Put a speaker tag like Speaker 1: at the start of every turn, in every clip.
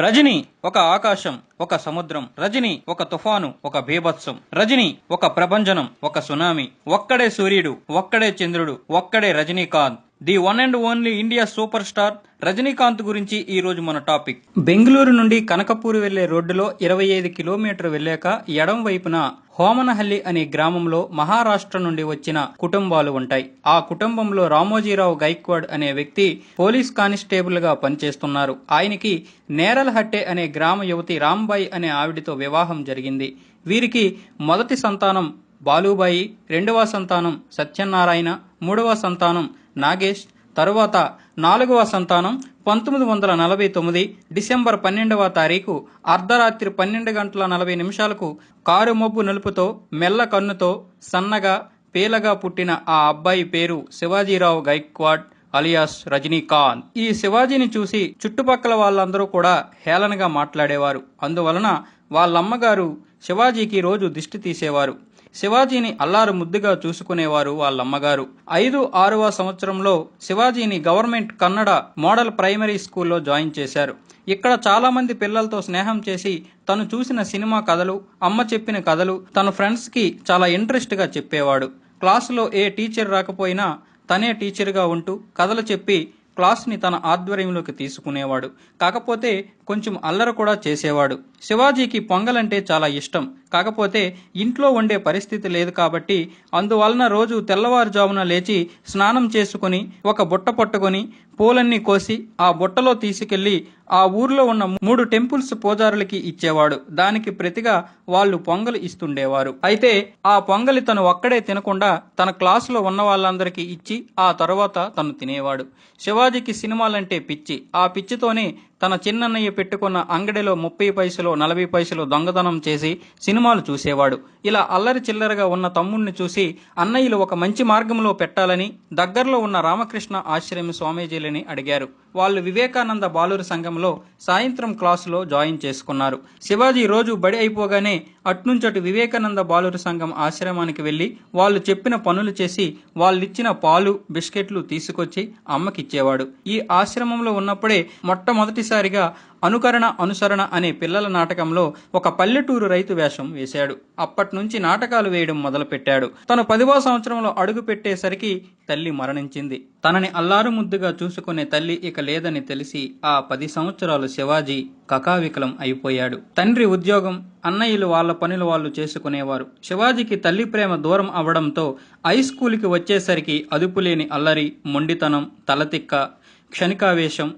Speaker 1: రజని ఒక ఆకాశం ఒక సముద్రం. రజని ఒక తుఫాను ఒక బీభత్సం. రజని ఒక ప్రభంజనం ఒక సునామీ. ఒక్కడే సూర్యుడు ఒక్కడే చంద్రుడు ఒక్కడే Rajinikanth. The one and only India superstar Rajinikanth గురించి ఈ రోజు మన టాపిక్. బెంగళూరు నుండి కనకపూర్ వెళ్ళే రోడ్డులో ఇరవై ఐదు కిలోమీటర్ వెళ్ళాక ఎడం వైపున హోమనహల్లి అనే గ్రామంలో మహారాష్ట్ర నుండి వచ్చిన కుటుంబాలు ఉంటాయి. ఆ కుటుంబంలో రామోజీరావు గైక్వాడ్ అనే వ్యక్తి పోలీస్ కానిస్టేబుల్గా పనిచేస్తున్నారు. ఆయనకి నేరల్హట్టే అనే గ్రామ యువతి రాంబాయి అనే ఆవిడతో వివాహం జరిగింది. వీరికి మొదటి సంతానం బాలుబాయి రెండవ సంతానం సత్యనారాయణ మూడవ సంతానం నాగేష్. తరువాత నాలుగవ సంతానం పంతొమ్మిది వందల నలభై తొమ్మిది డిసెంబర్ పన్నెండవ తారీఖు అర్ధరాత్రి పన్నెండు గంటల నలభై నిమిషాలకు కారు మబ్బు నలుపుతో మెల్ల కన్నుతో సన్నగా పేలగా పుట్టిన ఆ అబ్బాయి పేరు శివాజీరావు గైక్వాడ్ అలియాస్ రజనీకాంత్. ఈ శివాజీని చూసి చుట్టుపక్కల వాళ్ళందరూ కూడా హేళనగా మాట్లాడేవారు. అందువలన వాళ్ళమ్మగారు శివాజీకి రోజు దిష్టి తీసేవారు. శివాజీని అల్లారు ముద్దుగా చూసుకునేవారు వాళ్ళమ్మగారు. ఐదు ఆరవ సంవత్సరంలో శివాజీని గవర్నమెంట్ కన్నడ మోడల్ ప్రైమరీ స్కూల్లో జాయిన్ చేశారు. ఇక్కడ చాలామంది పిల్లలతో స్నేహం చేసి తను చూసిన సినిమా కథలు అమ్మ చెప్పిన కథలు తన ఫ్రెండ్స్కి చాలా ఇంట్రెస్ట్గా చెప్పేవాడు. క్లాసులో ఏ టీచర్ రాకపోయినా తనే టీచర్గా ఉంటూ కథలు చెప్పి క్లాస్ని తన ఆధ్వర్యంలోకి తీసుకునేవాడు. కాకపోతే కొంచెం అల్లరి కూడా చేసేవాడు. శివాజీకి పొంగలంటే చాలా ఇష్టం. కాకపోతే ఇంట్లో ఉండే పరిస్థితి లేదు కాబట్టి అందువలన రోజు తెల్లవారుజామున లేచి స్నానం చేసుకుని ఒక బుట్ట పట్టుకొని పూలన్నీ కోసి ఆ బుట్టలో తీసుకెళ్ళి ఆ ఊర్లో ఉన్న మూడు టెంపుల్స్ పూజారులకి ఇచ్చేవాడు. దానికి ప్రతిగా వాళ్ళు పొంగలు ఇస్తుండేవారు. అయితే ఆ పొంగలి తను ఒక్కడే తినకుండా తన క్లాసులో ఉన్న వాళ్ళందరికీ ఇచ్చి ఆ తర్వాత తను తినేవాడు. శివాజీకి సినిమాలంటే పిచ్చి. ఆ పిచ్చితోనే తన చిన్నన్నయ్య పెట్టుకున్న అంగడిలో ముప్పై పైసలు నలభై పైసలు దొంగతనం చేసి సినిమాలు చూసేవాడు. ఇలా అల్లరి చిల్లరగా ఉన్న తమ్ముణ్ణి చూసి అన్నయ్యలు ఒక మంచి మార్గంలో పెట్టాలని దగ్గరలో ఉన్న రామకృష్ణ ఆశ్రమ స్వామీజీలని అడిగారు. వాళ్ళు వివేకానంద బాలుర సంఘంలో సాయంత్రం క్లాసులో జాయిన్ చేసుకున్నారు. శివాజీ రోజు బడి అయిపోగానే అట్నుంచటు వివేకానంద బాలుర సంఘం ఆశ్రమానికి వెళ్ళి వాళ్ళు చెప్పిన పనులు చేసి వాళ్ళిచ్చిన పాలు బిస్కెట్లు తీసుకొచ్చి అమ్మకిచ్చేవాడు. ఈ ఆశ్రమంలో ఉన్నప్పుడే మొట్టమొదటి మొట్టమొదటిసారిగా అనుకరణ అనుసరణ అనే పిల్లల నాటకంలో ఒక పల్లెటూరు రైతు వేషం వేశాడు. అప్పటి నుంచి నాటకాలు వేయడం మొదలుపెట్టాడు. తను పదివో సంవత్సరంలో అడుగు పెట్టేసరికి తల్లి మరణించింది. తనని అల్లారు ముద్దుగా చూసుకునే తల్లి ఇక లేదని తెలిసి ఆ పది సంవత్సరాలు శివాజీ కకావికలం అయిపోయాడు. తండ్రి ఉద్యోగం అన్నయ్యలు వాళ్ళ పనులు వాళ్ళు చేసుకునేవారు. శివాజీకి తల్లి ప్రేమ దూరం అవడంతో హై స్కూల్కి వచ్చేసరికి అదుపులేని అల్లరి మొండితనం తలతిక్క క్షణికావేశం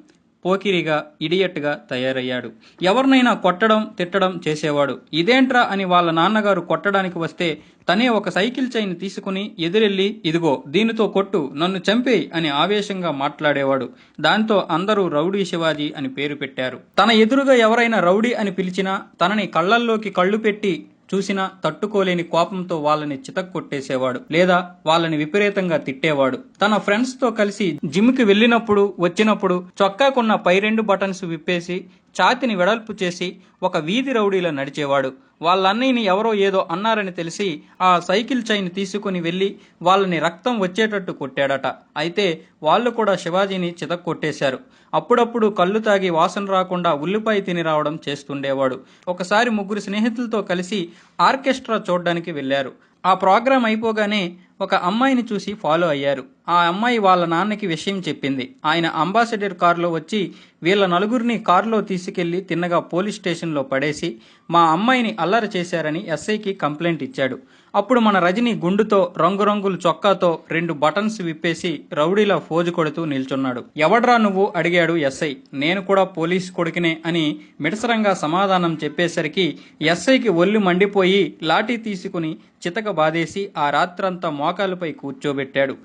Speaker 1: పోకిరిగా ఇడియట్గా తయారయ్యాడు. ఎవరినైనా కొట్టడం తిట్టడం చేసేవాడు. ఇదేంట్రా అని వాళ్ళ నాన్నగారు కొట్టడానికి వస్తే తనే ఒక సైకిల్ చైన్ తీసుకుని ఎదురెళ్ళి ఇదిగో దీనితో కొట్టు నన్ను చంపేయి అని ఆవేశంగా మాట్లాడేవాడు. దాంతో అందరూ రౌడీ శివాజీ అని పేరు పెట్టారు. తన ఎదురుగా ఎవరైనా రౌడీ అని పిలిచినా తనని కళ్ళల్లోకి కళ్ళు పెట్టి చూసినా తట్టుకోలేని కోపంతో వాళ్ళని చితక్కొట్టేసేవాడు లేదా వాళ్ళని విపరీతంగా తిట్టేవాడు. తన ఫ్రెండ్స్తో కలిసి జిమ్కి వెళ్ళినప్పుడు వచ్చినప్పుడు చొక్కాకున్న పై రెండు బటన్స్ విప్పేసి ఛాతిని వెడల్పు చేసి ఒక వీధి రౌడీలో నడిచేవాడు. వాళ్ళన్నయ్యని ఎవరో ఏదో అన్నారని తెలిసి ఆ సైకిల్ చైన్ తీసుకుని వెళ్ళి వాళ్ళని రక్తం వచ్చేటట్టు కొట్టాడట. అయితే వాళ్ళు కూడా శివాజీని చితక్కొట్టేశారు. అప్పుడప్పుడు కళ్ళు తాగి వాసన రాకుండా ఉల్లిపాయ తిని రావడం చేస్తుండేవాడు. ఒకసారి ముగ్గురు స్నేహితులతో కలిసి ఆర్కెస్ట్రా చూడడానికి వెళ్ళారు. ఆ ప్రోగ్రాం అయిపోగానే ఒక అమ్మాయిని చూసి ఫాలో అయ్యారు. ఆ అమ్మాయి వాళ్ళ నాన్నకి విషయం చెప్పింది. ఆయన అంబాసిడర్ కారులో వచ్చి వీళ్ళ నలుగురిని కారులో తీసుకెళ్ళి తిన్నగా పోలీస్ స్టేషన్లో పడేసి మా అమ్మాయిని అల్లరి చేశారని ఎస్ఐకి కంప్లైంట్ ఇచ్చాడు. అప్పుడు మన రజని గుండుతో రంగురంగుల చొక్కాతో రెండు బటన్స్ విప్పేసి రౌడీలా ఫోజు కొడుతూ నిల్చున్నాడు. ఎవడ్రా నువ్వు? అడిగాడు ఎస్ఐ. నేను కూడా పోలీస్ కొడుకునే అని మిడసరంగా సమాధానం చెప్పేసరికి ఎస్ఐకి ఒళ్ళు మండిపోయి లాఠీ తీసుకుని చితక బాధేసి ఆ రాత్రంతా మోకాలుపై కూర్చోబెట్టాడు.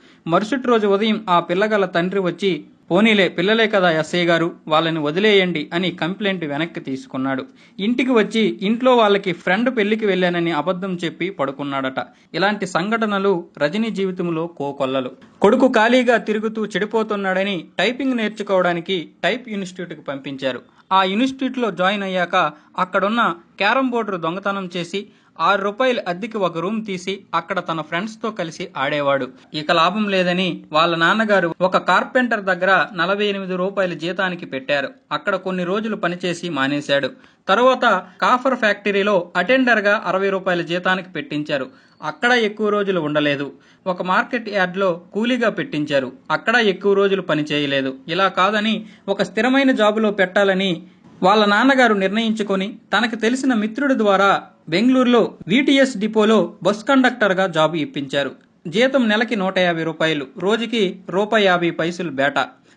Speaker 1: మరుసటి రోజు ఉదయం ఆ పిల్లగల తండ్రి వచ్చి పోనీలే పిల్లలే కదా ఎస్ఐ గారు వాళ్ళని వదిలేయండి అని కంప్లైంట్ వెనక్కి తీసుకున్నాడు. ఇంటికి వచ్చి ఇంట్లో వాళ్ళకి ఫ్రెండ్ పెళ్ళికి వెళ్ళానని అబద్ధం చెప్పి పడుకున్నాడట. ఇలాంటి సంఘటనలు రజనీ జీవితంలో కోకొల్లలు. కొడుకు ఖాళీగా తిరుగుతూ చెడిపోతున్నాడని టైపింగ్ నేర్చుకోవడానికి టైప్ ఇన్స్టిట్యూట్కి పంపించారు. ఆ ఇన్స్టిట్యూట్లో జాయిన్ అయ్యాక అక్కడున్న క్యారం బోర్డు దొంగతనం చేసి ఆరు రూపాయలు అద్దెకి ఒక రూమ్ తీసి అక్కడ తన ఫ్రెండ్స్తో కలిసి ఆడేవాడు. ఇక లాభం లేదని వాళ్ళ నాన్నగారు ఒక కార్పెంటర్ దగ్గర నలభై ఎనిమిది రూపాయల జీతానికి పెట్టారు. అక్కడ కొన్ని రోజులు పనిచేసి మానేశాడు. తరువాత కాఫర్ ఫ్యాక్టరీలో అటెండర్గా అరవై రూపాయల జీతానికి పెట్టించారు. అక్కడ ఎక్కువ రోజులు ఉండలేదు. ఒక మార్కెట్ యార్డ్లో కూలీగా పెట్టించారు. అక్కడ ఎక్కువ రోజులు పని చేయలేదు. ఇలా కాదని ఒక స్థిరమైన జాబులో పెట్టాలని వాళ్ళ నాన్నగారు నిర్ణయించుకొని తనకు తెలిసిన మిత్రుడి ద్వారా బెంగళూరులో విటిఎస్ డిపోలో బస్ కండక్టర్గా జాబు ఇప్పించారు. జీతం నెలకి నూట యాభై రూపాయలు రోజుకి రూపాయి యాభై పైసలు బేట.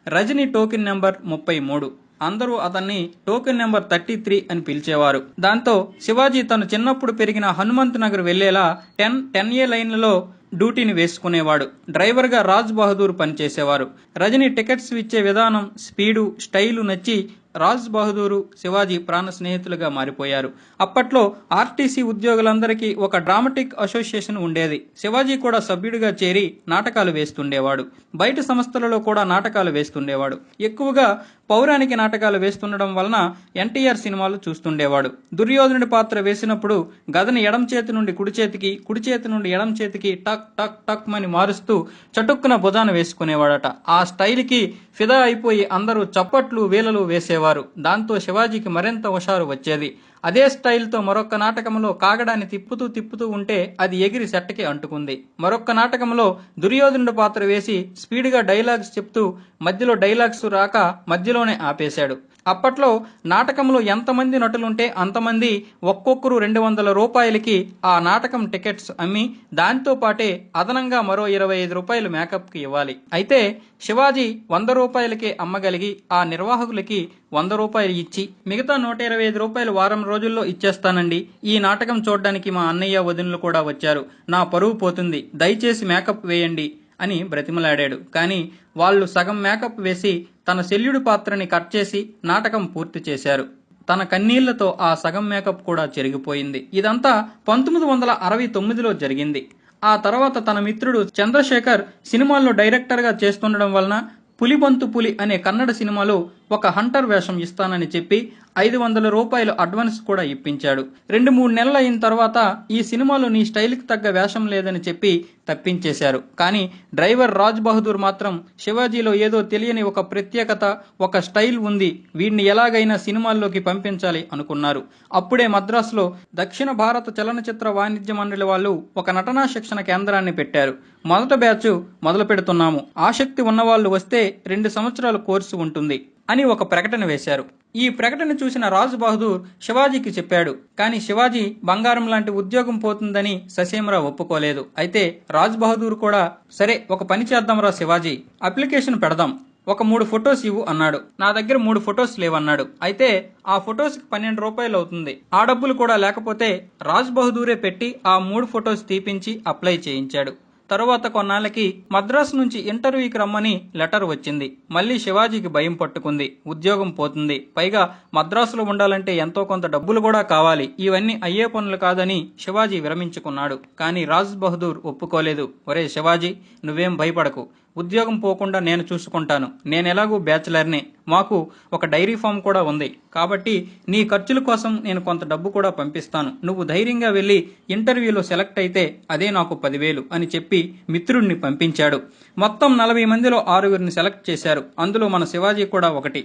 Speaker 1: రజనీ టోకెన్ నెంబర్ ముప్పై మూడు. అందరూ అతన్ని టోకెన్ నెంబర్ థర్టీ త్రీ అని పిలిచేవారు. దాంతో శివాజీ తను చిన్నప్పుడు పెరిగిన హనుమంత్ నగర్ వెళ్ళేలా టెన్ టెన్ ఏ లైన్లలో డ్యూటీని వేసుకునేవాడు. డ్రైవర్గా రాజ్ బహదూర్ పనిచేసేవారు. రజనీ టికెట్స్ ఇచ్చే విధానం స్పీడు స్టైలు నచ్చి రాజ్ బహదూరు శివాజీ ప్రాణ స్నేహితులుగా మారిపోయారు. అప్పట్లో ఆర్టీసీ ఉద్యోగులందరికీ ఒక డ్రామాటిక్ అసోసియేషన్ ఉండేది. శివాజీ కూడా సభ్యుడిగా చేరి నాటకాలు వేస్తుండేవాడు. బయట సంస్థలలో కూడా నాటకాలు వేస్తుండేవాడు. ఎక్కువగా పౌరాణిక నాటకాలు వేస్తుండడం వలన ఎన్టీఆర్ సినిమాలు చూస్తుండేవాడు. దుర్యోధనుడి పాత్ర వేసినప్పుడు గదని ఎడం చేతి నుండి కుడి చేతికి కుడి చేతి నుండి ఎడం చేతికి టక్ టక్ టక్ అని మారుస్తూ చటుక్కున భుజాన వేసుకునేవాడట. ఆ స్టైల్కి ఫిదా అయిపోయి అందరూ చప్పట్లు వేలలు వేసేవారు. దాంతో శివాజీకి మరింత హుషారు వచ్చేది. అదే స్టైల్తో మరొక నాటకంలో కాగడాన్ని తిప్పుతూ తిప్పుతూ ఉంటే అది ఎగిరి సెట్టకి అంటుకుంది. మరొక నాటకంలో దుర్యోధనుడు పాత్ర వేసి స్పీడ్గా డైలాగ్స్ చెప్తూ మధ్యలో డైలాగ్స్ రాక మధ్యలోనే ఆపేశాడు. అప్పట్లో నాటకంలో ఎంతమంది నటులుంటే అంతమంది ఒక్కొక్కరు రెండు వందల రూపాయలకి ఆ నాటకం టికెట్స్ అమ్మి దాంతో పాటే అదనంగా మరో ఇరవై ఐదు రూపాయలు మేకప్కి ఇవ్వాలి. అయితే శివాజీ వంద రూపాయలకే అమ్మగలిగి ఆ నిర్వాహకులకి వంద రూపాయలు ఇచ్చి మిగతా నూట ఇరవై ఐదు రూపాయలు వారం రోజుల్లో ఇచ్చేస్తానండి. ఈ నాటకం చూడడానికి మా అన్నయ్య వదినలు కూడా వచ్చారు. నా పరువు పోతుంది. దయచేసి మేకప్ వేయండి. అని బ్రతిమలాడాడు. కానీ వాళ్ళు సగం మేకప్ వేసి తన శల్యుడి పాత్రని కట్ చేసి నాటకం పూర్తి చేశారు. తన కన్నీళ్ళతో ఆ సగం మేకప్ కూడా చెరిగిపోయింది. ఇదంతా పంతొమ్మిది వందల అరవై తొమ్మిదిలో జరిగింది. ఆ తర్వాత తన మిత్రుడు చంద్రశేఖర్ సినిమాల్లో డైరెక్టర్గా చేస్తుండడం వలన పులిబంతు పులి అనే కన్నడ సినిమాలో ఒక హంటర్ వేషం ఇస్తానని చెప్పి ఐదు వందల రూపాయలు అడ్వాన్స్ కూడా ఇప్పించాడు. రెండు మూడు నెలలు అయిన తర్వాత ఈ సినిమాలో నీ స్టైల్కి తగ్గ వేషం లేదని చెప్పి తప్పించేశారు. కానీ డ్రైవర్ రాజ్ బహదూర్ మాత్రం శివాజీలో ఏదో తెలియని ఒక ప్రత్యేకత ఒక స్టైల్ ఉంది. వీడిని ఎలాగైనా సినిమాల్లోకి పంపించాలి అనుకున్నారు. అప్పుడే మద్రాసులో దక్షిణ భారత చలనచిత్ర వాణిజ్య మండలి వాళ్ళు ఒక నటనా శిక్షణ కేంద్రాన్ని పెట్టారు. మొదట బ్యాచ్ మొదలు పెడుతున్నాము ఆసక్తి ఉన్నవాళ్ళు వస్తే రెండు సంవత్సరాల కోర్సు ఉంటుంది. అని ఒక ప్రకటన వేశారు. ఈ ప్రకటన చూసిన రాజు బహదూర్ శివాజీకి చెప్పాడు కానీ శివాజీ బంగారం లాంటి ఉద్యోగం పోతుందని ససేమరా ఒప్పుకోలేదు. అయితే రాజ్ బహదూర్ కూడా సరే ఒక పని చేద్దాంరా శివాజీ అప్లికేషన్ పెడదాం. ఒక మూడు ఫొటోస్ ఇవ్వు అన్నాడు. నా దగ్గర మూడు ఫొటోస్ లేవన్నాడు. అయితే ఆ ఫొటోస్కి పన్నెండు రూపాయలు అవుతుంది. ఆ డబ్బులు కూడా లేకపోతే రాజ్ బహదూరే పెట్టి ఆ మూడు ఫొటోస్ తీపించి అప్లై చేయించాడు. తరువాత కొన్నాళ్ళకి మద్రాసు నుంచి ఇంటర్వ్యూకి రమ్మని లెటర్ వచ్చింది. మళ్ళీ శివాజీకి భయం పట్టుకుంది. ఉద్యోగం పోతుంది. పైగా మద్రాసులో ఉండాలంటే ఎంతో కొంత డబ్బులు కూడా కావాలి. ఇవన్నీ అయ్యే పనులు కాదని శివాజీ విరమించుకున్నాడు. కానీ రాజ్ బహదూర్ ఒప్పుకోలేదు. ఒరే శివాజీ నువ్వేం భయపడకు. ఉద్యోగం పోకుండా నేను చూసుకుంటాను. నేను ఎలాగూ బ్యాచిలర్నే. మాకు ఒక డైరీ ఫామ్ కూడా ఉంది. కాబట్టి నీ ఖర్చుల కోసం నేను కొంత డబ్బు కూడా పంపిస్తాను. నువ్వు ధైర్యంగా వెళ్ళి ఇంటర్వ్యూలో సెలెక్ట్ అయితే అదే నాకు పదివేలు అని చెప్పి మిత్రుడిని పంపించాడు. మొత్తం నలభై మందిలో ఆరుగురిని సెలెక్ట్ చేశారు. అందులో మన శివాజీ కూడా ఒకటి.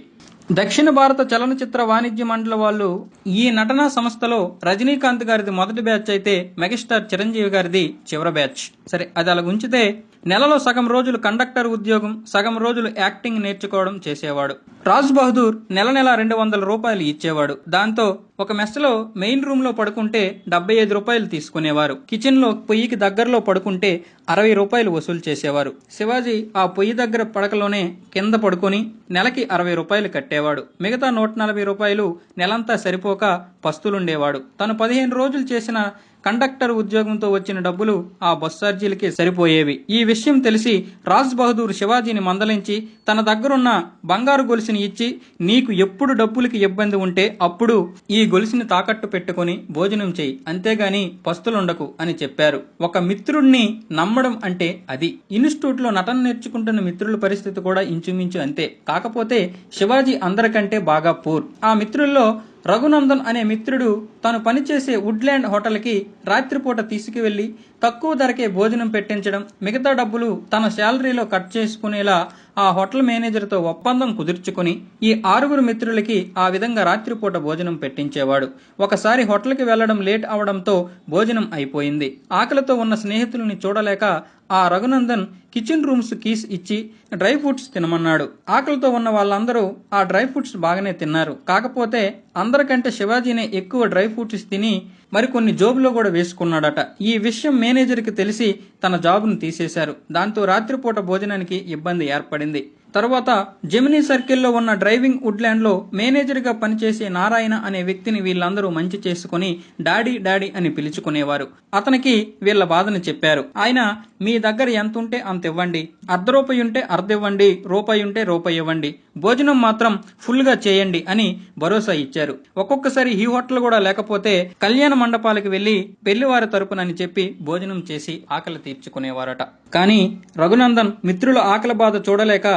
Speaker 1: దక్షిణ భారత చలనచిత్ర వాణిజ్య మండలి వాళ్ళు ఈ నటనా సంస్థలో రజనీకాంత్ గారిది మొదటి బ్యాచ్ అయితే మెగాస్టార్ చిరంజీవి గారిది చివరి బ్యాచ్. సరే అది అలా ఉంచితే నెలలో సగం రోజులు కండక్టర్ ఉద్యోగం సగం రోజులు యాక్టింగ్ నేర్చుకోవడం చేసేవాడు. రాజ్ బహదూర్ నెల నెల రెండు వందల రూపాయలు ఇచ్చేవాడు. దాంతో ఒక మెస్లో మెయిన్ రూమ్లో పడుకుంటే డెబ్బై ఐదు రూపాయలు తీసుకునేవారు. కిచెన్లో పొయ్యికి దగ్గరలో పడుకుంటే అరవై రూపాయలు వసూలు చేసేవారు. శివాజీ ఆ పొయ్యి దగ్గర పడకలోనే కింద పడుకొని నెలకి అరవై రూపాయలు కట్టేవాడు. మిగతా నూట నలభై రూపాయలు నెలంతా సరిపోక పస్తులుండేవాడు. తను పదిహేను రోజులు చేసిన కండక్టర్ ఉద్యోగంతో వచ్చిన డబ్బులు ఆ బస్ ఛార్జీలకి సరిపోయేవి. ఈ విషయం తెలిసి రాజ్ బహదూర్ శివాజీని మందలించి తన దగ్గరున్న బంగారు గొలుసుని ఇచ్చి నీకు ఎప్పుడు డబ్బులకి ఇబ్బంది ఉంటే అప్పుడు ఈ గొలుసుని తాకట్టు పెట్టుకుని భోజనం చేయి అంతేగాని పస్తులుండకు అని చెప్పారు. ఒక మిత్రుణ్ణి నమ్మడం అంటే అది. ఇన్స్టిట్యూట్లో నటన నేర్చుకుంటున్న మిత్రుల పరిస్థితి కూడా ఇంచుమించు అంతే. కాకపోతే శివాజీ అందరికంటే బాగా పూర్. ఆ మిత్రుల్లో రఘునందన్ అనే మిత్రుడు తను పనిచేసే వుడ్ల్యాండ్ హోటల్కి రాత్రిపూట తీసుకువెళ్ళి తక్కువ ధరకే భోజనం పెట్టించడం మిగతా డబ్బులు తన శాలరీలో కట్ చేసుకునేలా ఆ హోటల్ మేనేజర్తో ఒప్పందం కుదుర్చుకుని ఈ ఆరుగురు మిత్రులకి ఆ విధంగా రాత్రిపూట భోజనం పెట్టించేవాడు. ఒకసారి హోటల్కి వెళ్ళడం లేట్ అవడంతో భోజనం అయిపోయింది. ఆకలితో ఉన్న స్నేహితుల్ని చూడలేక ఆ రఘునందన్ కిచెన్ రూమ్స్ కీస్ ఇచ్చి డ్రై ఫ్రూట్స్ తినమన్నాడు. ఆకలితో ఉన్న వాళ్ళందరూ ఆ డ్రై ఫ్రూట్స్ బాగానే తిన్నారు. కాకపోతే అందరికంటే శివాజీనే ఎక్కువ డ్రై ఫ్రూట్స్ తిని మరికొన్ని జోబులో కూడా వేసుకున్నాడట. ఈ విషయం మేనేజర్కి తెలిసి తన జాబును తీసేశారు. దాంతో రాత్రిపూట భోజనానికి ఇబ్బంది ఏర్పడింది. తర్వాత జెమినీ సర్కిల్లో ఉన్న డ్రైవింగ్ వుడ్లాండ్లో మేనేజర్గా పనిచేసే నారాయణ అనే వ్యక్తిని వీళ్ళందరూ మంచి చేసుకుని డాడీ డాడీ అని పిలుచుకునేవారు. అతనికి వీళ్ళ బాధను చెప్పారు. ఆయన మీ దగ్గర ఎంత ఉంటే అంత ఇవ్వండి. అర్ధ రూపాయి ఉంటే అర్ధ ఇవ్వండి రూపాయి ఉంటే రూపాయి ఇవ్వండి భోజనం మాత్రం ఫుల్గా చేయండి అని భరోసా ఇచ్చారు. ఒక్కొక్కసారి ఈ హోటల్ కూడా లేకపోతే కళ్యాణ మండపాలకు వెళ్ళి పెళ్ళివారి తరపునని చెప్పి భోజనం చేసి ఆకలి తీర్చుకునేవారట. కానీ రఘునందన్ మిత్రుల ఆకలి బాధ చూడలేక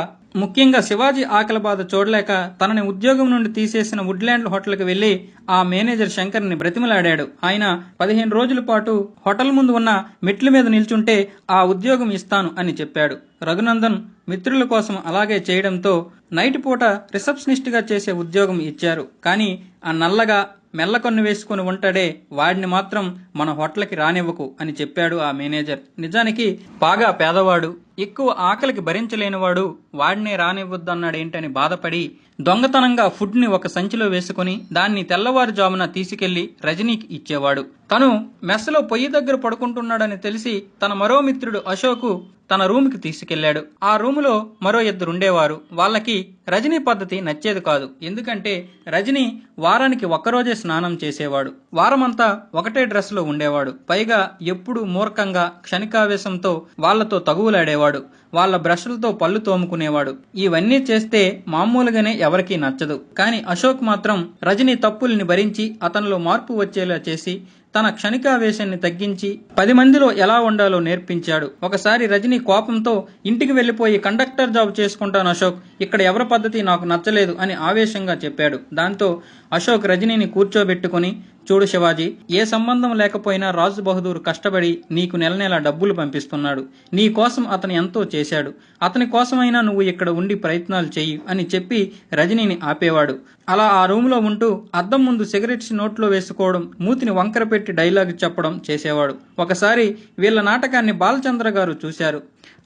Speaker 1: ముఖ్యంగా శివాజీ ఆకలి బాధ చూడలేక తనని ఉద్యోగం నుండి తీసేసిన వుడ్లాండ్ హోటల్కి వెళ్ళి ఆ మేనేజర్ శంకర్ని బ్రతిమలాడాడు. ఆయన పదిహేను రోజుల పాటు హోటల్ ముందు ఉన్న మెట్ల మీద నిల్చుంటే ఆ ఉద్యోగం ఇస్తాను అని చెప్పాడు. రఘునందన్ మిత్రుల కోసం అలాగే చేయడంతో నైట్ పూట రిసెప్షనిస్ట్గా చేసే ఉద్యోగం ఇచ్చారు. కానీ ఆ నల్లగా మెల్లకొన్ను వేసుకుని ఉంటాడే వాడిని మాత్రం మన హోటల్కి రానివ్వకు అని చెప్పాడు ఆ మేనేజర్. నిజానికి బాగా పేదవాడు ఎక్కువ ఆకలికి భరించలేనివాడు వాడినే రానివ్వద్దన్నాడేంటని బాధపడి దొంగతనంగా ఫుడ్ని ఒక సంచిలో వేసుకుని దాన్ని తెల్లవారుజామున తీసుకెళ్ళి రజనీకి ఇచ్చేవాడు. తను మెస్సలో పొయ్యి దగ్గర పడుకుంటున్నాడని తెలిసి తన మరో మిత్రుడు అశోకు తన రూమ్కి తీసుకెళ్ళాడు ఆ రూములో మరో ఇద్దరు ఉండేవారు వాళ్ళకి రజనీ పద్ధతి నచ్చేది కాదు. ఎందుకంటే రజనీ వారానికి ఒక్కరోజే స్నానం చేసేవాడు. వారమంతా ఒకటే డ్రెస్లో ఉండేవాడు. పైగా ఎప్పుడూ మూర్ఖంగా క్షణికావేశంతో వాళ్ళతో తగువులాడేవాడు. వాళ్ళ బ్రష్లతో పళ్ళు తోముకునేవాడు. ఇవన్నీ చేస్తే మామూలుగానే ఎవరికీ నచ్చదు. కానీ అశోక్ మాత్రం రజనీ తప్పుల్ని భరించి అతనిలో మార్పు వచ్చేలా చేసి తన క్షణికావేశాన్ని తగ్గించి పది మందిలో ఎలా ఉండాలో నేర్పించాడు. ఒకసారి రజనీ కోపంతో ఇంటికి వెళ్ళిపోయి కండక్టర్ జాబ్ చేసుకుంటాను అశోక్ ఇక్కడ ఎవరి పద్ధతి నాకు నచ్చలేదు అని ఆవేశంగా చెప్పాడు. దాంతో అశోక్ రజనీని కూర్చోబెట్టుకుని చూడు శివాజీ ఏ సంబంధం లేకపోయినా రాజు బహదూర్ కష్టపడి నీకు నెల నెల డబ్బులు పంపిస్తున్నాడు. నీ కోసం అతను ఎంతో చేశాడు. అతని కోసమైనా నువ్వు ఇక్కడ ఉండి ప్రయత్నాలు చెయ్యి అని చెప్పి రజనీని ఆపేవాడు. అలా ఆ రూమ్లో ఉంటూ అద్దం ముందు సిగరెట్స్ నోట్లో వేసుకోవడం మూతిని వంకర పెట్టి డైలాగ్ చెప్పడం చేసేవాడు. ఒకసారి వీళ్ళ నాటకాన్ని బాలచంద్ర గారు చూశారు.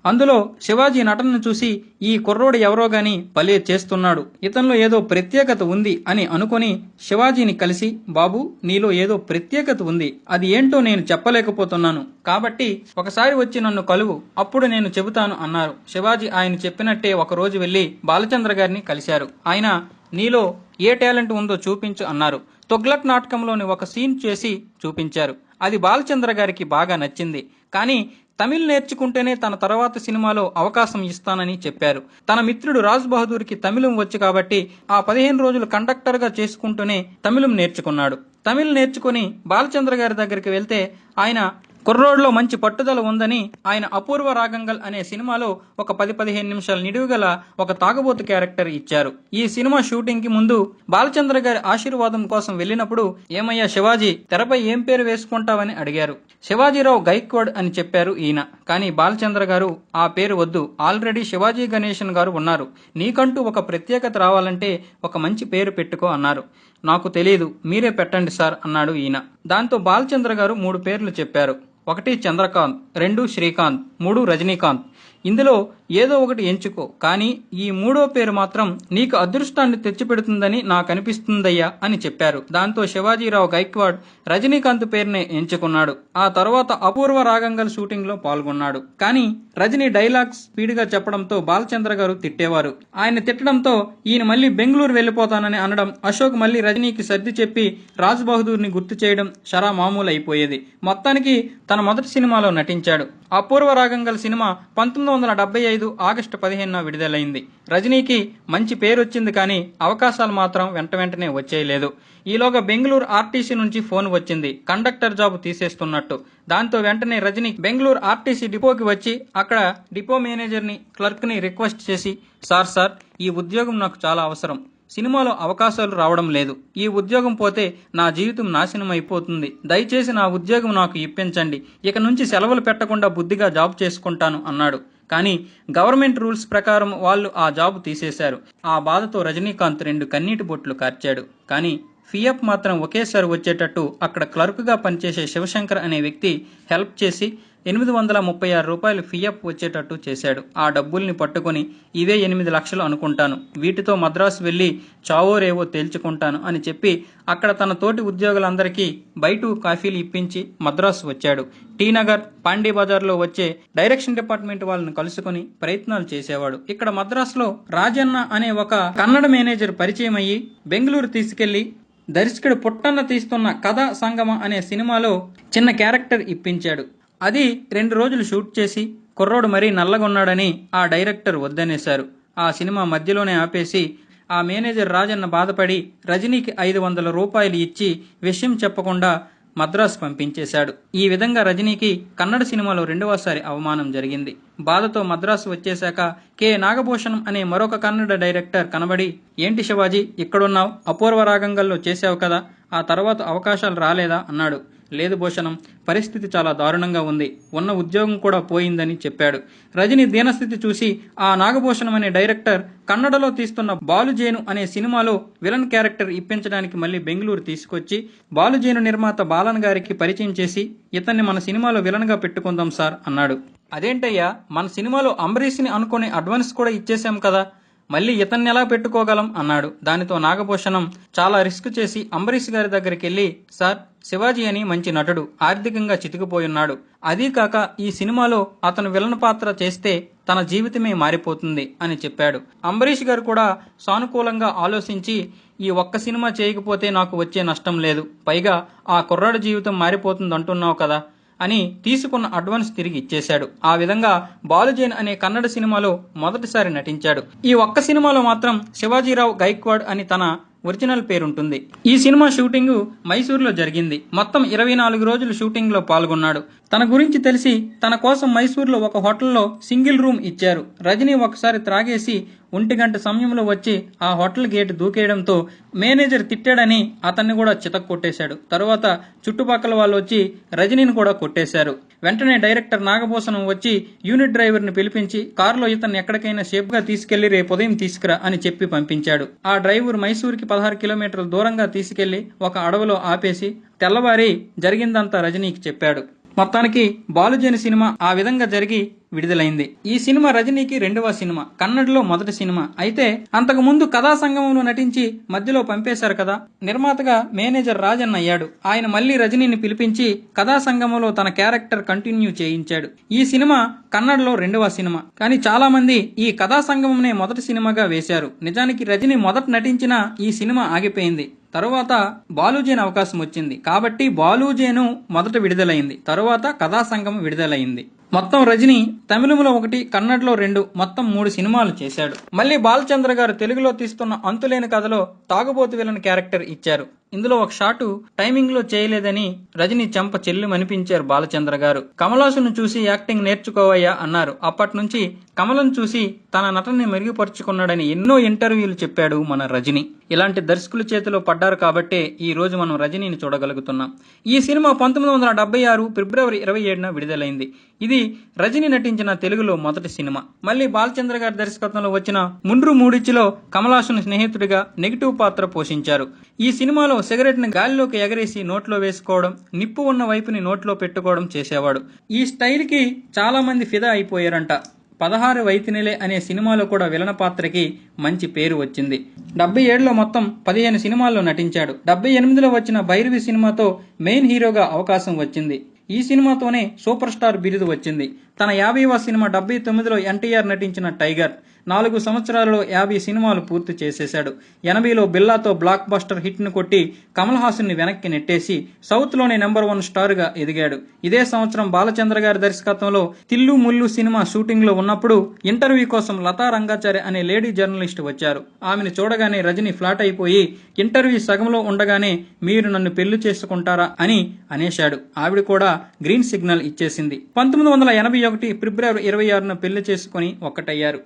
Speaker 1: అందులో శివాజీ నటనను చూసి ఈ కుర్రోడు ఎవరో గాని భలే చేస్తున్నాడు. ఇతనిలో ఏదో ప్రత్యేకత ఉంది అని అనుకొని శివాజీని కలిసి బాబు నీలో ఏదో ప్రత్యేకత ఉంది. అది ఏంటో నేను చెప్పలేకపోతున్నాను. కాబట్టి ఒకసారి వచ్చి నన్ను కలువు. అప్పుడు నేను చెబుతాను అన్నారు. శివాజీ ఆయన చెప్పినట్టే ఒక రోజు వెళ్ళి బాలచంద్ర గారిని కలిశారు. ఆయన నీలో ఏ టాలెంట్ ఉందో చూపించు అన్నారు. తొగ్లక్ నాటకంలోని ఒక సీన్ చేసి చూపించారు. అది బాలచంద్ర గారికి బాగా నచ్చింది. కానీ తమిళ్ నేర్చుకుంటేనే తన తర్వాత సినిమాలో అవకాశం ఇస్తానని చెప్పారు. తన మిత్రుడు రాజ్ బహదూర్కి తమిళం వచ్చు కాబట్టి ఆ పదిహేను రోజులు కండక్టర్గా చేసుకుంటూనే తమిళం నేర్చుకున్నాడు. తమిళ్ నేర్చుకుని బాలచంద్ర గారి దగ్గరికి వెళ్తే ఆయన కుర్రోడ్లో మంచి పట్టుదల ఉందని ఆయన అపూర్వ రాగంగల్ అనే సినిమాలో ఒక పది పదిహేను నిమిషాల నిడువుగల ఒక తాగబోతు క్యారెక్టర్ ఇచ్చారు. ఈ సినిమా షూటింగ్కి ముందు బాలచంద్ర గారి ఆశీర్వాదం కోసం వెళ్ళినప్పుడు ఏమయ్యా శివాజీ తెరపై ఏం పేరు వేసుకుంటావని అడిగారు. శివాజీరావు గైక్వాడ్ అని చెప్పారు ఈయన. కానీ బాలచంద్ర గారు ఆ పేరు వద్దు. ఆల్రెడీ శివాజీ గణేశన్ గారు ఉన్నారు. నీకంటూ ఒక ప్రత్యేకత రావాలంటే ఒక మంచి పేరు పెట్టుకో అన్నారు. నాకు తెలియదు మీరే పెట్టండి సార్ అన్నాడు ఈయన. దాంతో బాలచంద్ర గారు మూడు పేర్లు చెప్పారు. ఒకటి చంద్రకాంత్ రెండు శ్రీకాంత్ మూడు రజనీకాంత్. ఇందులో ఏదో ఒకటి ఎంచుకో కానీ ఈ మూడో పేరు మాత్రం నీకు అదృష్టాన్ని తెచ్చిపెడుతుందని నాకు అనిపిస్తుందయ్యా అని చెప్పారు. దాంతో శివాజీరావు గైక్వాడ్ రజనీకాంత్ పేరునే ఎంచుకున్నాడు. ఆ తర్వాత అపూర్వ రాగంగల్ షూటింగ్లో పాల్గొన్నాడు. కానీ రజనీ డైలాగ్స్ స్పీడ్గా చెప్పడంతో బాలచంద్ర గారు తిట్టేవారు. ఆయన తిట్టడంతో ఈయన మళ్ళీ బెంగళూరు వెళ్ళిపోతానని అనడం అశోక్ మళ్ళీ రజనీకి సర్ది చెప్పి రాజ్ బహదూర్ని గుర్తు చేయడం షరా మామూలు అయిపోయేది మొత్తానికి తన మొదటి సినిమాలో నటించాడు. అపూర్వ రాగంగల్ సినిమా పంతొమ్మిది పంతొమ్మిది వందల డెబ్బై ఐదు ఆగస్టు పదిహేనున విడుదలైంది. రజనీకి మంచి పేరు వచ్చింది కానీ అవకాశాలు మాత్రం వెంట వెంటనే వచ్చేయలేదు. ఈలోగా బెంగళూరు ఆర్టీసీ నుంచి ఫోన్ వచ్చింది. కండక్టర్ జాబ్ తీసేస్తున్నట్టు. దాంతో వెంటనే రజనీ బెంగళూరు ఆర్టీసీ డిపోకి వచ్చి అక్కడ డిపో మేనేజర్ని క్లర్క్ని రిక్వెస్ట్ చేసి సార్ సార్ ఈ ఉద్యోగం నాకు చాలా అవసరం. సినిమాలో అవకాశాలు రావడం లేదు. ఈ ఉద్యోగం పోతే నా జీవితం నాశనం అయిపోతుంది. దయచేసి నా ఉద్యోగం నాకు ఇప్పించండి. ఇక నుంచి సెలవులు పెట్టకుండా బుద్ధిగా జాబ్ చేసుకుంటాను అన్నాడు. కానీ గవర్నమెంట్ రూల్స్ ప్రకారం వాళ్ళు ఆ జాబ్ తీసేశారు. ఆ బాధతో రజనీకాంత్ రెండు కన్నీటి బొట్లు కార్చాడు. కానీ ఫిఎఫ్ మాత్రం ఒకేసారి వచ్చేటట్టు అక్కడ క్లర్క్గా పనిచేసే శివశంకర్ అనే వ్యక్తి హెల్ప్ చేసి ఎనిమిది వందల ముప్పై ఆరు రూపాయలు ఫియప్ వచ్చేటట్టు చేశాడు. ఆ డబ్బుల్ని పట్టుకొని ఇవే ఎనిమిది లక్షలు అనుకుంటాను. వీటితో మద్రాసు వెళ్ళి చావో రేవో తేల్చుకుంటాను అని చెప్పి అక్కడ తన తోటి ఉద్యోగులందరికీ బయట కాఫీలు ఇప్పించి మద్రాసు వచ్చాడు. టీ నగర్ పాండీ బజార్లో వచ్చే డైరెక్షన్ డిపార్ట్మెంట్ వాళ్ళని కలుసుకొని ప్రయత్నాలు చేసేవాడు. ఇక్కడ మద్రాసులో రాజన్న అనే ఒక కన్నడ మేనేజర్ పరిచయం అయ్యి బెంగళూరు తీసుకెళ్ళి దర్శకుడు పుట్టన్న తీస్తున్న కథా సంగమ అనే సినిమాలో చిన్న క్యారెక్టర్ ఇప్పించాడు. అది రెండు రోజులు షూట్ చేసి కుర్రోడు మరీ నల్లగొన్నాడని ఆ డైరెక్టర్ వద్దనేశారు. ఆ సినిమా మధ్యలోనే ఆపేసి ఆ మేనేజర్ రాజన్న బాధపడి రజనీకి ఐదు వందల రూపాయలు ఇచ్చి విషయం చెప్పకుండా మద్రాసు పంపించేశాడు. ఈ విధంగా రజనీకి కన్నడ సినిమాలో రెండవసారి అవమానం జరిగింది. బాధతో మద్రాసు వచ్చేశాక కె. నాగభూషణం అనే మరొక కన్నడ డైరెక్టర్ కనబడి ఏంటి శివాజీ ఇక్కడున్నావు? అపూర్వ రాగంగల్లో చేశావు కదా ఆ తర్వాత అవకాశాలు రాలేదా? అన్నాడు. లేదు భూషణం. పరిస్థితి చాలా దారుణంగా ఉంది. ఉన్న ఉద్యోగం కూడా పోయిందని చెప్పాడు. రజని దీనస్థితి చూసి ఆ నాగభూషణం అనే డైరెక్టర్ కన్నడలో తీస్తున్న బాలుజేను అనే సినిమాలో విలన్ క్యారెక్టర్ ఇప్పించడానికి మళ్ళీ బెంగళూరు తీసుకొచ్చి బాలుజేను నిర్మాత బాలన్ గారికి పరిచయం చేసి ఇతన్ని మన సినిమాలో విలన్గా పెట్టుకుందాం సార్ అన్నాడు. అదేంటయ్యా మన సినిమాలో అంబరీష్ని అనుకునే అడ్వాన్స్ కూడా ఇచ్చేశాం కదా. మళ్ళీ ఇతన్ని ఎలా పెట్టుకోగలం? అన్నాడు. దానితో నాగభూషణం చాలా రిస్క్ చేసి అంబరీష్ గారి దగ్గరికి వెళ్ళి సార్ శివాజీ అని మంచి నటుడు. ఆర్థికంగా చితికిపోయున్నాడు. అదీ కాక ఈ సినిమాలో అతను విలన్ పాత్ర చేస్తే తన జీవితమే మారిపోతుంది అని చెప్పాడు. అంబరీష్ గారు కూడా సానుకూలంగా ఆలోచించి ఈ ఒక్క సినిమా చేయకపోతే నాకు వచ్చే నష్టం లేదు. పైగా ఆ కుర్రాడి జీవితం మారిపోతుంది అంటున్నావు కదా. అని తీసుకున్న అడ్వాన్స్ తిరిగి ఇచ్చేశాడు. ఆ విధంగా బాలుజైన్ అనే కన్నడ సినిమాలో మొదటిసారి నటించాడు. ఈ ఒక్క సినిమాలో మాత్రం శివాజీరావు గైక్వాడ్ అని తన ఒరిజినల్ పేరుంటుంది. ఈ సినిమా షూటింగ్ మైసూరులో జరిగింది. మొత్తం ఇరవై నాలుగు రోజులు షూటింగ్లో పాల్గొన్నాడు. తన గురించి తెలిసి తన కోసం మైసూరులో ఒక హోటల్లో సింగిల్ రూమ్ ఇచ్చారు. రజనీ ఒకసారి త్రాగేసి ఒంటి గంట సమయంలో వచ్చి ఆ హోటల్ గేట్ దూకేయడంతో మేనేజర్ తిట్టాడని అతన్ని కూడా చితక్ కొట్టేశాడు తరువాత చుట్టుపక్కల వాళ్ళు వచ్చి రజనీని కూడా కొట్టేశారు. వెంటనే డైరెక్టర్ నాగభూషణం వచ్చి యూనిట్ డ్రైవర్ని పిలిపించి కారులో ఇతన్ని ఎక్కడికైనా సేఫ్గా తీసుకెళ్ళి రేపు ఉదయం తీసుకురా అని చెప్పి పంపించాడు. ఆ డ్రైవర్ మైసూరుకి పదహారు కిలోమీటర్ల దూరంగా తీసుకెళ్ళి ఒక అడవిలో ఆపేసి తెల్లవారి జరిగిందంతా రజనీకి చెప్పాడు. మొత్తానికి బాలుజని సినిమా ఆ విధంగా జరిగి విడుదలైంది. ఈ సినిమా రజనీకి రెండవ సినిమా కన్నడలో మొదటి సినిమా. అయితే అంతకు ముందు కథా సంగమంలో నటించి మధ్యలో పంపేశారు కదా? నిర్మాతగా మేనేజర్ రాజన్ అయ్యాడు. ఆయన మళ్ళీ రజనీని పిలిపించి కథా సంగమంలో తన క్యారెక్టర్ కంటిన్యూ చేయించాడు. ఈ సినిమా కన్నడలో రెండవ సినిమా. కానీ చాలా మంది ఈ కథా సంగమంనే మొదటి సినిమాగా వేశారు. నిజానికి రజనీ మొదట నటించిన ఈ సినిమా ఆగిపోయింది. తరువాత బాలూజీని అవకాశం వచ్చింది. కాబట్టి బాలూజీను మొదట విడుదలైంది. తరువాత కథా సంఘం విడుదలైంది. మొత్తం రజని తమిళంలో ఒకటి కన్నడలో రెండు మొత్తం మూడు సినిమాలు చేశాడు. మళ్ళీ బాలచంద్ర గారు తెలుగులో తీస్తున్న అంతులేని కథలో తాగుబోతు విలన్ క్యారెక్టర్ ఇచ్చారు. ఇందులో ఒక షాటు టైమింగ్లో చేయలేదని రజనీ చెంప చెల్లిమనిపించారు బాలచంద్ర గారు. కమలాసును చూసి యాక్టింగ్ నేర్చుకోవయ్యా అన్నారు. అప్పటి నుంచి కమలం చూసి తన నటనని మెరుగుపరుచుకున్నాడని ఎన్నో ఇంటర్వ్యూలు చెప్పాడు మన రజని. ఇలాంటి దర్శకుల చేతిలో పడ్డారు కాబట్టే ఈ రోజు మనం రజనీని చూడగలుగుతున్నాం. ఈ సినిమా పంతొమ్మిది వందల డెబ్బై ఆరు ఫిబ్రవరి ఇరవై ఏడున విడుదలైంది. ఇది రజని నటించిన తెలుగులో మొదటి సినిమా. మళ్ళీ బాలచంద్ర గారి దర్శకత్వంలో వచ్చిన ముండ్రు మూడిచ్చిలో కమలాసుని స్నేహితుడిగా నెగిటివ్ పాత్ర పోషించారు. ఈ సినిమాలో సిగరెట్ని గాలిలోకి ఎగరేసి నోట్లో వేసుకోవడం నిప్పు ఉన్న వైపుని నోట్లో పెట్టుకోవడం చేసేవాడు. ఈ స్టైల్కి చాలా మంది ఫిదా అయిపోయారంట. పదహారు వైతినిలే అనే సినిమాలో కూడా విలన పాత్రకి మంచి పేరు వచ్చింది. డెబ్బై ఏడులో మొత్తం పదిహేను సినిమాల్లో నటించాడు. డెబ్బై ఎనిమిదిలో వచ్చిన భైరవి సినిమాతో మెయిన్ హీరోగా అవకాశం వచ్చింది. ఈ సినిమాతోనే సూపర్ స్టార్ బిరుదు వచ్చింది. తన యాభైవ సినిమా డెబ్బై తొమ్మిదిలో ఎన్టీఆర్ నటించిన టైగర్. నాలుగు సంవత్సరాలలో యాభై సినిమాలు పూర్తి చేసేశాడు. ఎనభైలో బిల్లాతో బ్లాక్ బస్టర్ హిట్ను కొట్టి కమల్ హాసన్ని వెనక్కి నెట్టేసి సౌత్లోనే నెంబర్ వన్ స్టార్గా ఎదిగాడు. ఇదే సంవత్సరం బాలచంద్ర గారి దర్శకత్వంలో తిల్లు ముల్లు సినిమా షూటింగ్లో ఉన్నప్పుడు ఇంటర్వ్యూ కోసం లతా రంగాచారి అనే లేడీ జర్నలిస్ట్ వచ్చారు. ఆమెను చూడగానే రజని ఫ్లాట్ అయిపోయి ఇంటర్వ్యూ సగంలో ఉండగానే మీరు నన్ను పెళ్ళి చేసుకుంటారా? అని అనేశాడు. ఆవిడ కూడా గ్రీన్ సిగ్నల్ ఇచ్చేసింది. పంతొమ్మిది వందల ఎనభై ఒకటి ఫిబ్రవరి ఇరవై ఆరున పెళ్ళి చేసుకుని ఒక్కటయ్యారు.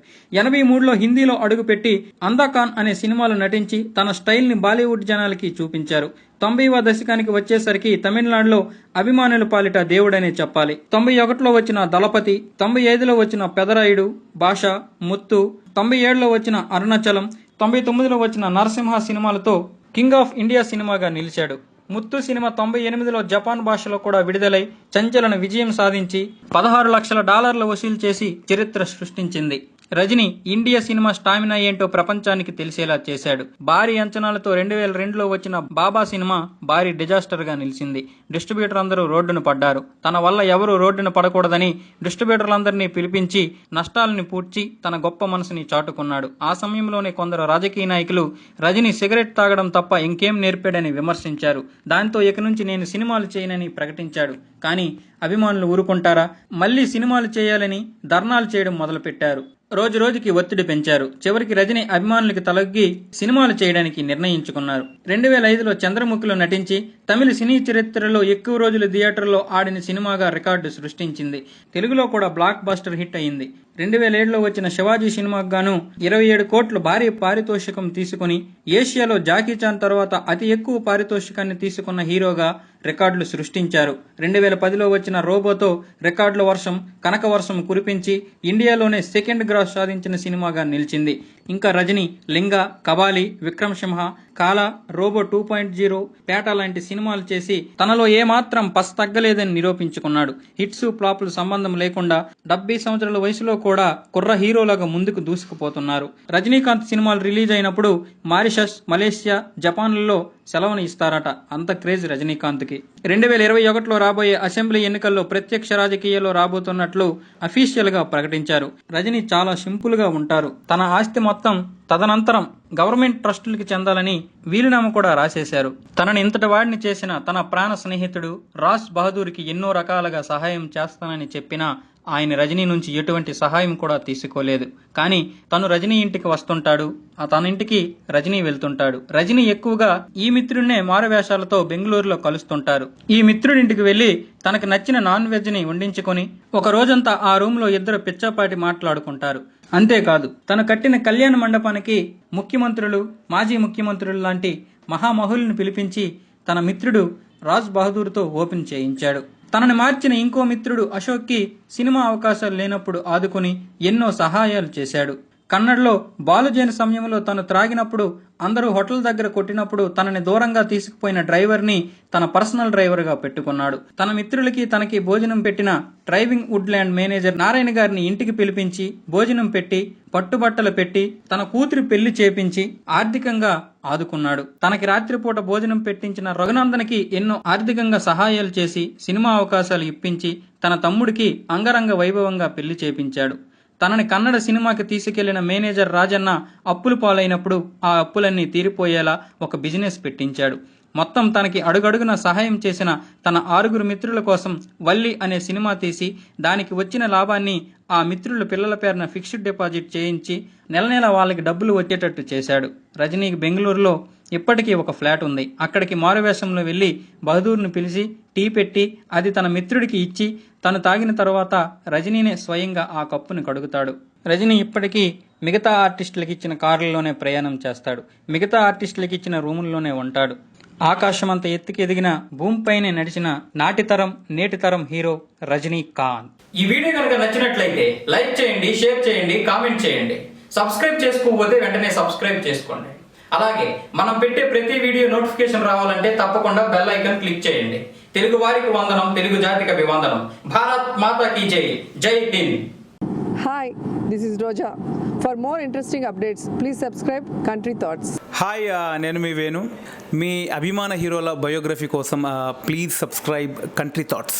Speaker 1: ఎనభై మూడులో హిందీలో అడుగుపెట్టి అందాఖాన్ అనే సినిమాలో నటించి తన స్టైల్ని బాలీవుడ్ జనాలకి చూపించారు. తొంభైవ దశకానికి వచ్చేసరికి తమిళనాడులో అభిమానుల పాలిట దేవుడనే చెప్పాలి. తొంభై ఒకటిలో వచ్చిన దళపతి తొంభై ఐదులో వచ్చిన పెదరాయుడు భాష ముత్తు తొంభై ఏడులో వచ్చిన అరుణాచలం తొంభై తొమ్మిదిలో వచ్చిన నరసింహ సినిమాలతో కింగ్ ఆఫ్ ఇండియా సినిమాగా నిలిచాడు. ముత్తు సినిమా తొంభై ఎనిమిదిలో జపాన్ భాషలో కూడా విడుదలై చంచలను విజయం సాధించి పదహారు లక్షల డాలర్లు వసూలు చేసి చరిత్ర సృష్టించింది. రజనీ ఇండియా సినిమా స్టామినా ఏంటో ప్రపంచానికి తెలిసేలా చేశాడు. భారీ అంచనాలతో రెండు వేల రెండులో వచ్చిన బాబా సినిమా భారీ డిజాస్టర్గా నిలిచింది. డిస్ట్రిబ్యూటర్ అందరూ రోడ్డును పడ్డారు. తన వల్ల ఎవరూ రోడ్డున పడకూడదని డిస్ట్రిబ్యూటర్లందరినీ పిలిపించి నష్టాలని పూడ్చి తన గొప్ప మనసుని చాటుకున్నాడు. ఆ సమయంలోనే కొందరు రాజకీయ నాయకులు రజనీ సిగరెట్ తాగడం తప్ప ఇంకేం నేర్పాడని విమర్శించారు. దాంతో ఇక నుంచి నేను సినిమాలు చేయనని ప్రకటించాడు. కానీ అభిమానులు ఊరుకుంటారా? మళ్ళీ సినిమాలు చేయాలని ధర్నాలు చేయడం మొదలుపెట్టారు. రోజు రోజుకి ఒత్తిడి పెంచారు. చివరికి రజని అభిమానులకి తలొగ్గి సినిమాలు చేయడానికి నిర్ణయించుకున్నారు. రెండు వేల ఐదులో చంద్రముఖిలో నటించి తమిళ సినీ చరిత్రలో ఎక్కువ రోజులు థియేటర్లో ఆడిన సినిమాగా రికార్డు సృష్టించింది. తెలుగులో కూడా బ్లాక్ బస్టర్ హిట్ అయింది. రెండు వేల ఏడులో వచ్చిన శివాజీ సినిమాకు గాను ఇరవై ఏడు కోట్లు భారీ పారితోషికం తీసుకుని ఏషియాలో జాకీ చాన్ తర్వాత అతి ఎక్కువ పారితోషికాన్ని తీసుకున్న హీరోగా రికార్డులు సృష్టించారు. రెండు వేల పదిలో వచ్చిన రోబోతో రికార్డుల వర్షం కనక వర్షం కురిపించి ఇండియాలోనే సెకండ్ గ్రాస్ సాధించిన సినిమాగా నిలిచింది. ఇంకా రజనీ లింగ Kabali Vikram Simha Kaala Robo two point zero Petta లాంటి సినిమాలు చేసి తనలో ఏమాత్రం పస్ తగ్గలేదని నిరూపించుకున్నాడు. హిట్స్ ఫ్లాపులు సంబంధం లేకుండా డెబ్బై సంవత్సరాల వయసులో కూడా కుర్ర హీరోలాగా ముందుకు దూసుకుపోతున్నారు. రజనీకాంత్ సినిమాలు రిలీజ్ అయినప్పుడు మారిషస్ మలేషియా జపాన్లలో సెలవును ఇస్తారట. అంత క్రేజ్ రజనీకాంత్కి. రెండు వేల ఇరవై ఒకటిలో రాబోయే అసెంబ్లీ ఎన్నికల్లో ప్రత్యక్ష రాజకీయాల్లో రాబోతున్నట్లు అఫీషియల్గా ప్రకటించారు. రజనీ చాలా సింపుల్గా ఉంటారు. తన ఆస్తి మొత్తం తదనంతరం గవర్నమెంట్ ట్రస్టులకి చెందాలని వీలునామ కూడా రాసేశారు. తనని ఇంతటి వాడిని చేసిన తన ప్రాణ స్నేహితుడు రాజ్ బహదూర్కి ఎన్నో రకాలుగా సహాయం చేస్తానని చెప్పినా ఆయన రజనీ నుంచి ఎటువంటి సహాయం కూడా తీసుకోలేదు. కానీ తను రజనీ ఇంటికి వస్తుంటాడు. ఆ తన ఇంటికి రజనీ వెళ్తుంటాడు. రజనీ ఎక్కువగా ఈ మిత్రుడినే మారవేషాలతో బెంగళూరులో కలుస్తుంటారు. ఈ మిత్రుడింటికి వెళ్ళి తనకు నచ్చిన నాన్ వెజ్ని వండించుకొని ఒక రోజంతా ఆ రూమ్లో ఇద్దరు పిచ్చాపాటి మాట్లాడుకుంటారు. అంతేకాదు తను కట్టిన కళ్యాణ మండపానికి ముఖ్యమంత్రులు మాజీ ముఖ్యమంత్రులు లాంటి మహామహులను పిలిపించి తన మిత్రుడు రాజ్ బహదూర్తో ఓపెన్ చేయించాడు. తనని మార్చిన ఇంకో మిత్రుడు అశోక్కి సినిమా అవకాశాలు లేనప్పుడు ఆదుకుని ఎన్నో సహాయాలు చేశాడు. కన్నడలో బాలుజైన సమయంలో తను త్రాగినప్పుడు అందరూ హోటల్ దగ్గర కొట్టినప్పుడు తనని దూరంగా తీసుకుపోయిన డ్రైవర్ని తన పర్సనల్ డ్రైవర్గా పెట్టుకున్నాడు. తన మిత్రులకి తనకి భోజనం పెట్టిన డ్రైవింగ్ వుడ్ల్యాండ్ మేనేజర్ నారాయణ గారిని ఇంటికి పిలిపించి భోజనం పెట్టి పట్టుబట్టలు పెట్టి తన కూతురి పెళ్ళి చేపించి ఆర్థికంగా ఆదుకున్నాడు. తనకి రాత్రిపూట భోజనం పెట్టించిన రఘునందన్కి ఎన్నో ఆర్థికంగా సహాయాలు చేసి సినిమా అవకాశాలు ఇప్పించి తన తమ్ముడికి అంగరంగ వైభవంగా పెళ్ళి చేపించాడు. తనని కన్నడ సినిమాకి తీసుకెళ్ళిన మేనేజర్ రాజన్న అప్పులు పాలైనప్పుడు ఆ అప్పులన్నీ తీరిపోయేలా ఒక బిజినెస్ పెట్టించాడు. మొత్తం తనకి అడుగడుగున సహాయం చేసిన తన ఆరుగురు మిత్రుల కోసం వల్లి అనే సినిమా తీసి దానికి వచ్చిన లాభాన్ని ఆ మిత్రుల పిల్లల పేరున ఫిక్స్డ్ డిపాజిట్ చేయించి నెల నెల వాళ్ళకి డబ్బులు వచ్చేటట్టు చేశాడు. రజనీకి బెంగళూరులో ఇప్పటికీ ఒక ఫ్లాట్ ఉంది. అక్కడికి మారువేషంలో వెళ్ళి బహదూర్ను పిలిచి టీ పెట్టి అది తన మిత్రుడికి ఇచ్చి తను తాగిన తర్వాత రజనీనే స్వయంగా ఆ కప్పుని కడుగుతాడు. రజనీ ఇప్పటికీ మిగతా ఆర్టిస్టులకు ఇచ్చిన కారుల్లోనే ప్రయాణం చేస్తాడు. మిగతా ఆర్టిస్టులకు ఇచ్చిన రూముల్లోనే ఉంటాడు. ఆకాశమంత ఎత్తుకి ఎదిగిన భూమిపైనే నడిచిన నాటి తరం నేటి తరం హీరో రజనీకాంత్. ఈ వీడియో కనుక నచ్చినట్లయితే లైక్ చేయండి షేర్ చేయండి కామెంట్ చేయండి. సబ్స్క్రైబ్ చేసుకోకపోతే వెంటనే సబ్స్క్రైబ్ చేసుకోండి. అలాగే మనం పెట్టే ప్రతి వీడియో నోటిఫికేషన్ రావాలంటే తప్పకుండా బెల్ ఐకాన్ క్లిక్ చేయండి. తెలుగు వారికి వందనం తెలుగు జాతికి అభివందనం. భారత్ మాతా కీ జై. జై Hind.
Speaker 2: Hi, this is Roja. For more interesting updates, please subscribe Country Thoughts.
Speaker 3: Hi నేను మీ వేణు. మీ అభిమాన హీరోల బయోగ్రఫీ కోసం please subscribe Country Thoughts